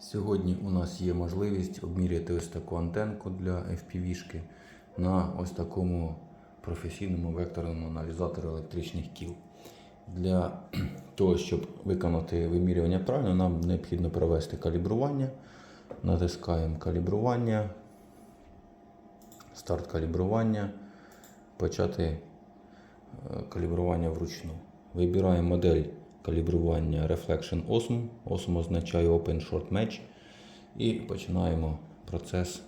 Сьогодні у нас є можливість обміряти ось таку антенку для FPV-шки на ось такому професійному векторному аналізаторі електричних кіл. Для того, щоб виконати вимірювання правильно, нам необхідно провести калібрування. Натискаємо калібрування, старт калібрування, почати е, калібрування вручну. Вибираємо модель калібрування Reflection Osmo. Osmo означає Open Short Match. І починаємо процес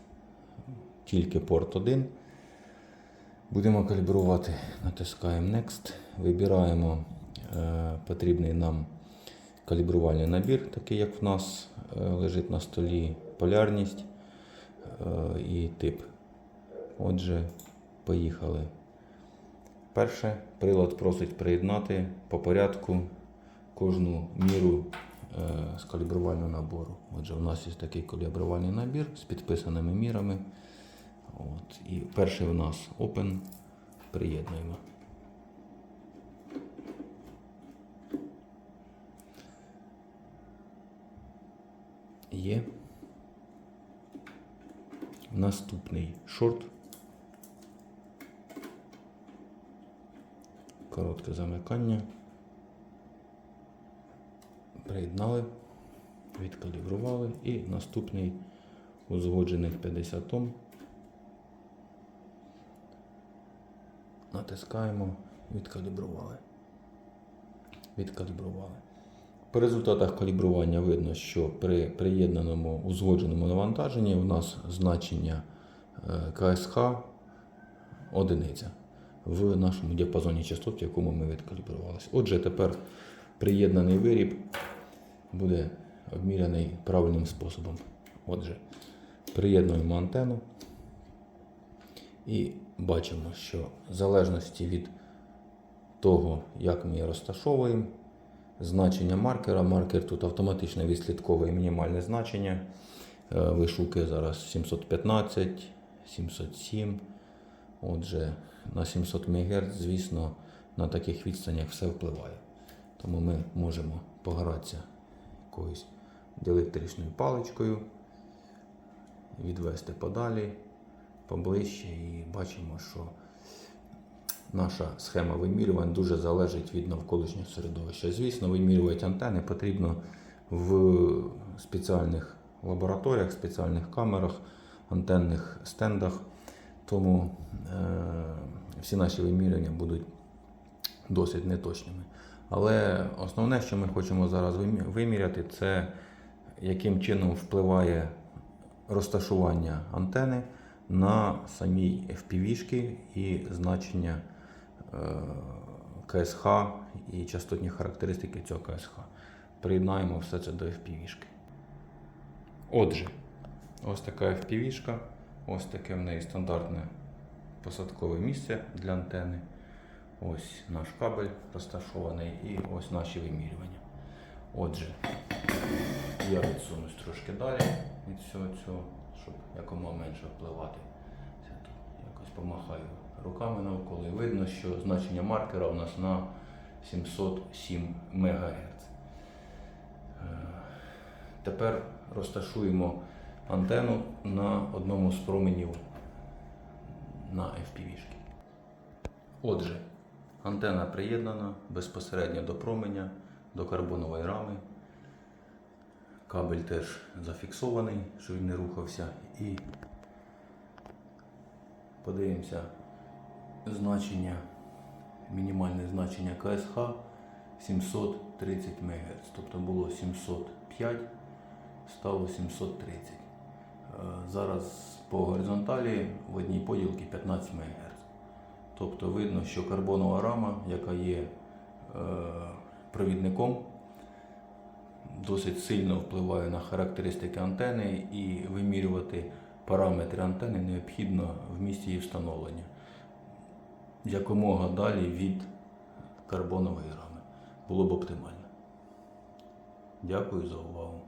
тільки порт 1. Будемо калібрувати, натискаємо Next, вибираємо е, потрібний нам калібрувальний набір, такий як в нас е, лежить на столі, полярність е, і тип. Отже, поїхали. Перше, прилад просить приєднати по порядку кожну міру е, з калібрувального набору. Отже, у нас є такий калібрувальний набір з підписаними мірами. От. І перший у нас Open. Приєднуємо. Є. Наступний шорт. Коротке замикання. Приєднали, відкалібрували і наступний узгоджених 50 Ом. Натискаємо, відкалібрували. Відкалібрували. По результатах калібрування видно, що при приєднаному узгодженому навантаженні у нас значення е, КСХ одиниця в нашому діапазоні частот, в якому ми відкалібрувалися. Отже, тепер приєднаний виріб буде обміряний правильним способом. Отже, приєднуємо антенну і бачимо, що в залежності від того, як ми її розташовуємо, значення маркера, маркер тут автоматично відслідковує мінімальне значення. Е, Вишуки зараз 715, 707. Отже, на 700 МГц, звісно, на таких відстанях все впливає. Тому ми можемо погратися якоюсь діелектричною паличкою, відвести подалі, поближче і бачимо, що наша схема вимірювань дуже залежить від навколишнього середовища. Звісно, вимірювати антени потрібно в спеціальних лабораторіях, спеціальних камерах, антенних стендах. Тому е, всі наші вимірювання будуть досить неточними. Але основне, що ми хочемо зараз виміряти, це яким чином впливає розташування антени на самій FPV-шки і значення е, КСХ і частотні характеристики цього КСХ. Приєднаємо все це до FPV-шки. Отже, ось така FPV-шка, ось таке в неї стандартне посадкове місце для антени. Ось наш кабель розташований і ось наші вимірювання. Отже, я відсунусь трошки далі від всього цього, щоб якомога менше впливати. Якось помахаю руками навколо і видно, що значення маркера у нас на 707 МГц. Тепер розташуємо антенну на одному з променів на FPV-шки. Отже, антена приєднана безпосередньо до променя, до карбонової рами. Кабель теж зафіксований, щоб він не рухався. І подивимося значення, мінімальне значення КСХ 730 МГц. Тобто було 705, стало 730. Е, Зараз по горизонталі в одній поділці 15 МГц. Тобто видно, що карбонова рама, яка є е, провідником, досить сильно впливає на характеристики антени і вимірювати параметри антени необхідно в місці її встановлення. Якомога далі від карбонової рами. Було б оптимально. Дякую за увагу.